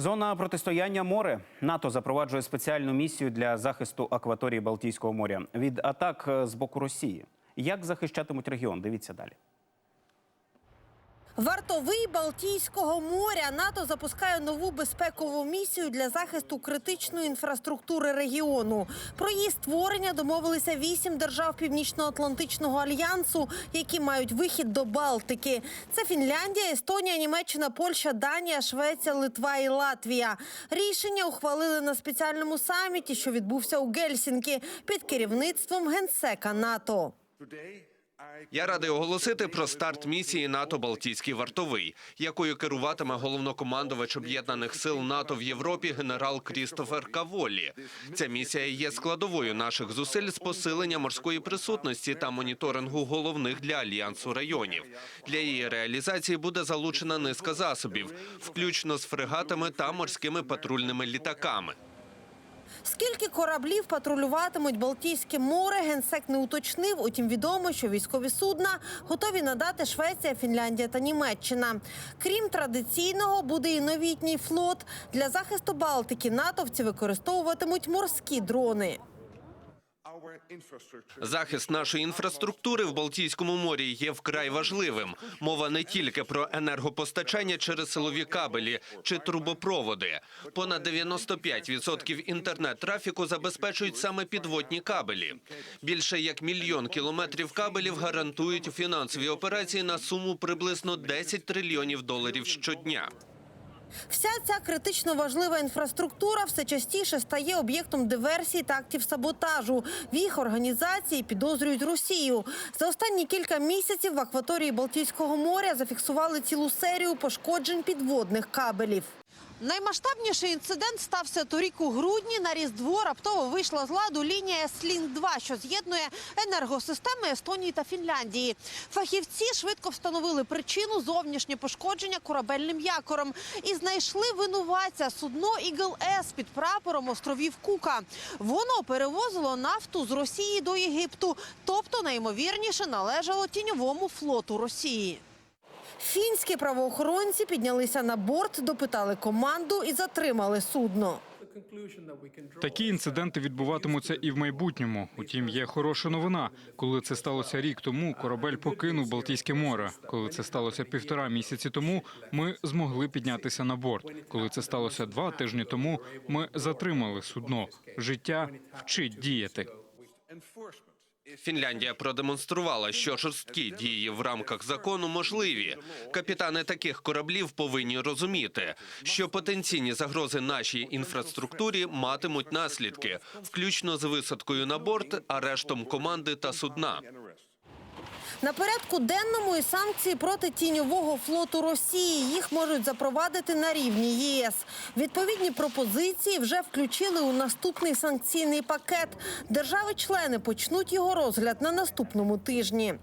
Зона протистояння море. НАТО запроваджує спеціальну місію для захисту акваторії Балтійського моря від атак е, з боку Росії. Як захищатимуть регіон? Дивіться далі. Вартовий Балтійського моря НАТО запускає нову безпекову місію для захисту критичної інфраструктури регіону. Про її створення домовилися вісім держав Північно-Атлантичного альянсу, які мають вихід до Балтики. Це Фінляндія, Естонія, Німеччина, Польща, Данія, Швеція, Литва і Латвія. Рішення ухвалили на спеціальному саміті, що відбувся у Гельсінкі під керівництвом генсека НАТО. Я радий оголосити про старт місії НАТО Балтійський вартовий, якою керуватиме головнокомандувач об'єднаних сил НАТО в Європі генерал Крістофер Каволі. Ця місія є складовою наших зусиль з посилення морської присутності та моніторингу головних для альянсу районів. Для її реалізації буде залучена низка засобів, включно з фрегатами та морськими патрульними літаками. Скільки кораблів патрулюватимуть Балтійське море, генсек не уточнив. Утім, відомо, що військові судна готові надати Швеція, Фінляндія та Німеччина. Крім традиційного, буде і новітній флот. Для захисту Балтики натовці використовуватимуть морські дрони. Захист нашої інфраструктури в Балтійському морі є вкрай важливим. Мова не тільки про енергопостачання через силові кабелі чи трубопроводи. Понад 95% інтернет-трафіку забезпечують саме підводні кабелі. Більше як мільйон кілометрів кабелів гарантують фінансові операції на суму приблизно 10 трильйонів доларів щодня. Вся ця критично важлива інфраструктура все частіше стає об'єктом диверсій та актів саботажу. В їх організації підозрюють Росію. За останні кілька місяців в акваторії Балтійського моря зафіксували цілу серію пошкоджень підводних кабелів. Наймасштабніший інцидент стався торік у грудні. На різдво раптово вийшла з ладу лінія Слінг 2 що з'єднує енергосистеми Естонії та Фінляндії. Фахівці швидко встановили причину зовнішнє пошкодження корабельним якором і знайшли винуватця судно Ігл С під прапором островів Кука. Воно перевозило нафту з Росії до Єгипту, тобто найімовірніше належало тіньовому флоту Росії. Фінські правоохоронці піднялися на борт, допитали команду і затримали судно. Такі інциденти відбуватимуться і в майбутньому. Утім, є хороша новина. Коли це сталося рік тому, корабель покинув Балтійське море. Коли це сталося півтора місяці тому, ми змогли піднятися на борт. Коли це сталося два тижні тому, ми затримали судно. Життя вчить діяти. Фінляндія продемонструвала, що жорсткі дії в рамках закону можливі. Капітани таких кораблів повинні розуміти, що потенційні загрози нашій інфраструктурі матимуть наслідки, включно з висадкою на борт, арештом команди та судна. На порядку денному і санкції проти тіньового флоту Росії. Їх можуть запровадити на рівні ЄС. Відповідні пропозиції вже включили у наступний санкційний пакет. Держави-члени почнуть його розгляд на наступному тижні.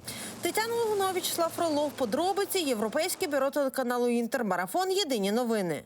Тетяна Лугунович, Слав Фролов, подробиці Європейське бюро телеканалу Інтермарафон. Єдині новини.